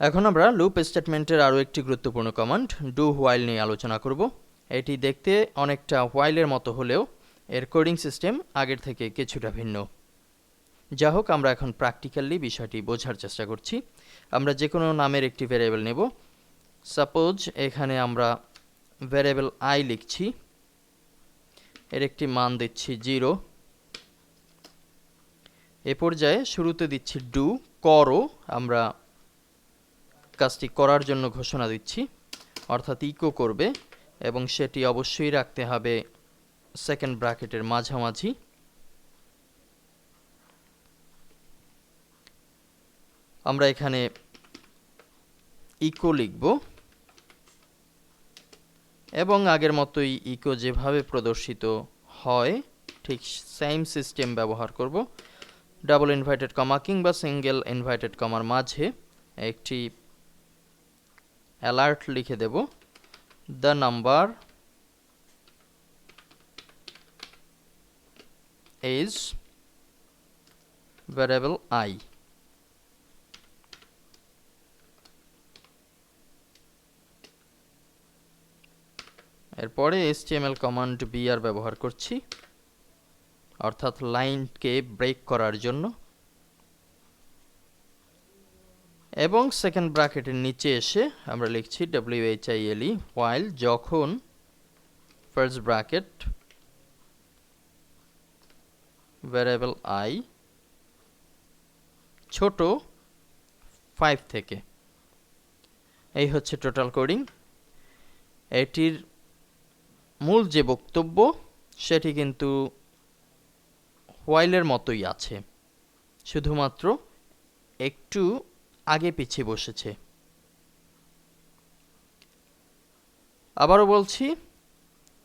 এখন আমরা লুপ স্টেটমেন্টের আরও একটি গুরুত্বপূর্ণ কমান্ড, ডু হোয়াইল নিয়ে আলোচনা করব। এটি দেখতে অনেকটা হোয়াইলের মতো হলেও এর কোডিং সিস্টেম আগের থেকে কিছুটা ভিন্ন। যা হোক, আমরা এখন প্র্যাকটিক্যালি বিষয়টি বোঝার চেষ্টা করছি। আমরা যে কোনো নামের একটি ভ্যারিয়েবল নেব। সাপোজ এখানে আমরা ভ্যারিয়েবল আই লিখছি। এর একটি মান দিচ্ছি জিরো এ পর্যায়ে শুরুতে দিচ্ছি ডু করো। আমরা কাজটি করার জন্য ঘোষণা দিচ্ছি। অর্থাৎ ইকো করবে এবং সেটি অবশ্যই রাখতে হবে সেকেন্ড ব্র্যাকেটের মাঝামাঝি। আমরা এখানে ইকো লিখব। এবং আগের মতোই ইকো যেভাবে প্রদর্শিত হয়, ঠিক সেম সিস্টেম ব্যবহার করব। ডাবল ইনভাইটেড কমা কিংবা সিঙ্গেল ইনভাইটেড কমার মাঝে একটি অ্যালার্ট লিখে দেব। The number is variable i এরপরে HTML কমান্ড বিআর ব্যবহার করছি। অর্থাৎ লাইনকে ব্রেক করার জন্য। এবং সেকেন্ড ব্র্যাকেটের নিচে এসে আমরা লিখছি W H I W H I L E while যখন ফার্স্ট ব্র্যাকেট ভ্যারিয়েবল আই ছোট ফাইভ থেকে। এই হচ্ছে টোটাল কোডিং এটির মূল যে বক্তব্য, সেটি কিন্তু হোয়াইলের মতোই আছে। শুধুমাত্র একটু আগে পিছিয়ে বসেছে। আবারও বলছি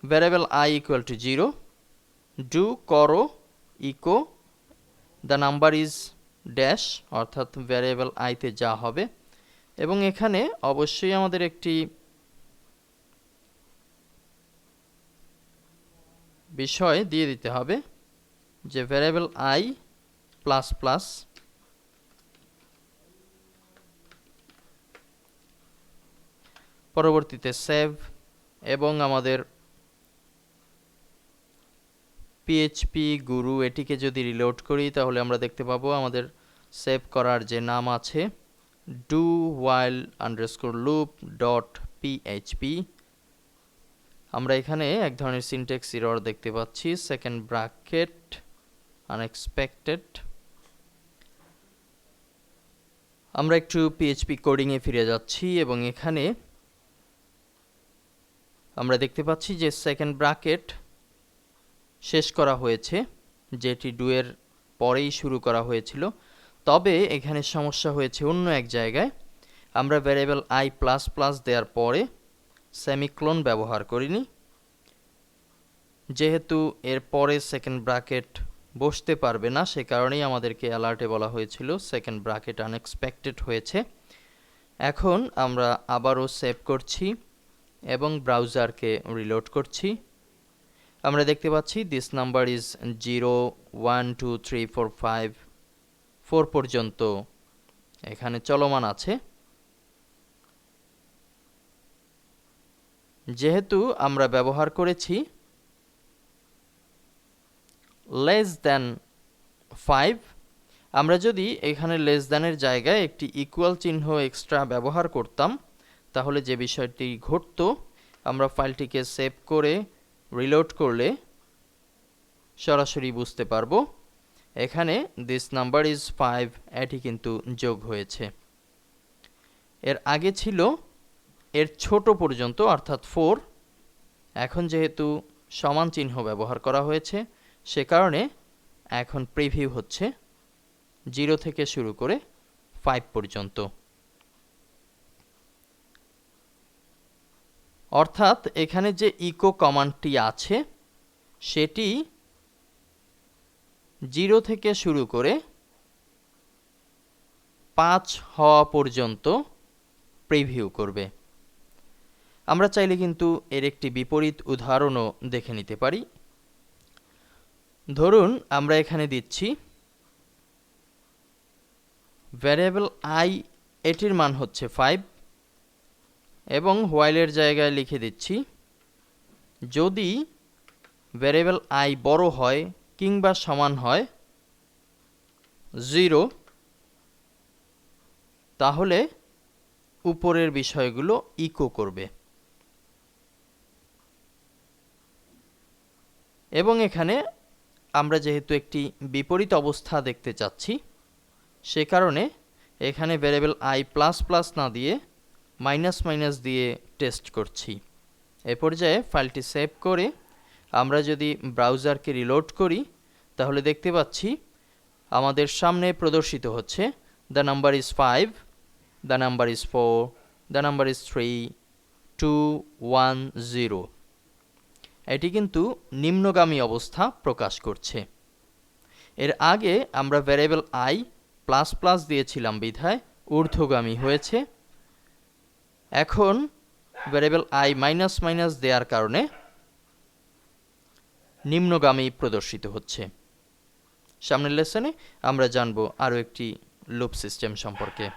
variable I equal to zero do করো echo the number is dash অর্থাৎ ভ্যারিয়েবল আইতে যা হবে। এবং এখানে অবশ্যই আমাদের একটি বিষয় দিয়ে দিতে হবে যে ভ্যারিয়েবল আই প্লাস প্লাস পরবর্তীতে সেভ এবং আমাদের পিএইচপি গুরু এটিকে যদি রিলোড করি, তাহলে আমরা দেখতে পাবো আমাদের সেভ করার যে নাম আছে do while underscore loop dot PHP আমরা এখানে এক ধরনের সিনটেক্স ইরর দেখতে পাচ্ছি সেকেন্ড ব্র্যাকেট আনএক্সপেক্টেড আমরা একটু পিএইচপি কোডিংয়ে ফিরে যাচ্ছি এবং এখানে আমরা দেখতে পাচ্ছি যে সেকেন্ড ব্র্যাকেট শেষ করা হয়েছে, যেটি ডুয়ের পরেই শুরু করা হয়েছিল। তবে এখানে সমস্যা হয়েছে অন্য এক জায়গায়। আমরা ভ্যারিয়েবল আই প্লাস প্লাস দেওয়ার পরে সেমিক্লোন ব্যবহার করিনি। যেহেতু এর পরে সেকেন্ড ব্র্যাকেট বসতে পারবে না, সে কারণেই আমাদেরকে অ্যালার্টে বলা হয়েছিল সেকেন্ড ব্র্যাকেট আনএক্সপেক্টেড হয়েছে। এখন আমরা আবারও সেভ করছি। এবং ব্রাউজারকে রিলোড করছি। আমরা দেখতে পাচ্ছি this number is zero one two three four five four পর্যন্ত এখানে চলমান আছে। যেহেতু আমরা ব্যবহার করেছি লেস দ্যান ফাইভ আমরা যদি এখানে লেস দ্যানের জায়গায় একটি ইকুয়াল চিহ্ন এক্সট্রা ব্যবহার করতাম তাহলে যে বিষয়টি ঘটত, আমরা ফাইলটিকে সেভ করে রিলোড করলে সরাসরি বুঝতে পারব, এখানে দিস নাম্বার ইজ ফাইভ এটি কিন্তু যোগ হয়েছে। এর আগে ছিল, এর ছোট পর্যন্ত, অর্থাৎ ফোর এখন যেহেতু সমান চিহ্ন ব্যবহার করা হয়েছে, সে কারণে এখন প্রিভিউ হচ্ছে জিরো থেকে শুরু করে ফাইভ পর্যন্ত। অর্থাৎ এখানে যে ইকো কমান্ডটি আছে, সেটি জিরো থেকে শুরু করে পাঁচ হওয়া পর্যন্ত প্রিভিউ করবে। আমরা চাইলে কিন্তু এর একটি বিপরীত উদাহরণও দেখে নিতে পারি। ধরুন, আমরা এখানে দিচ্ছি ভ্যারিয়েবল আই এটির মান হচ্ছে ফাইভ এবং হোয়াইলের জায়গায় লিখে দিচ্ছি, যদি ভ্যারিয়েবল আই বড় হয় কিংবা সমান হয় জিরো তাহলে উপরের বিষয়গুলো ইকো করবে। এবং এখানে আমরা যেহেতু একটি বিপরীত অবস্থা দেখতে চাচ্ছি, সে কারণে এখানে ভ্যারিয়েবল আই প্লাস প্লাস না দিয়ে মাইনাস মাইনাস দিয়ে টেস্ট করছি। এ পর্যায়ে ফাইলটি সেভ করে আমরা যদি ব্রাউজারকে রিলোড করি, তাহলে দেখতে পাচ্ছি আমাদের সামনে প্রদর্শিত হচ্ছে the number is five the number is four the number is three two one zero এটি কিন্তু নিম্নগামী অবস্থা প্রকাশ করছে। এর আগে আমরা ভ্যারিয়েবল আই প্লাস প্লাস দিয়েছিলাম বিধায় ঊর্ধ্বগামী হয়েছে। এখন ভ্যারিয়েবল আই মাইনাস মাইনাস দেওয়ার কারণে নিম্নগামী প্রদর্শিত হচ্ছে। সামনের লেসনে আমরা জানব আরও একটি লুপ সিস্টেম সম্পর্কে।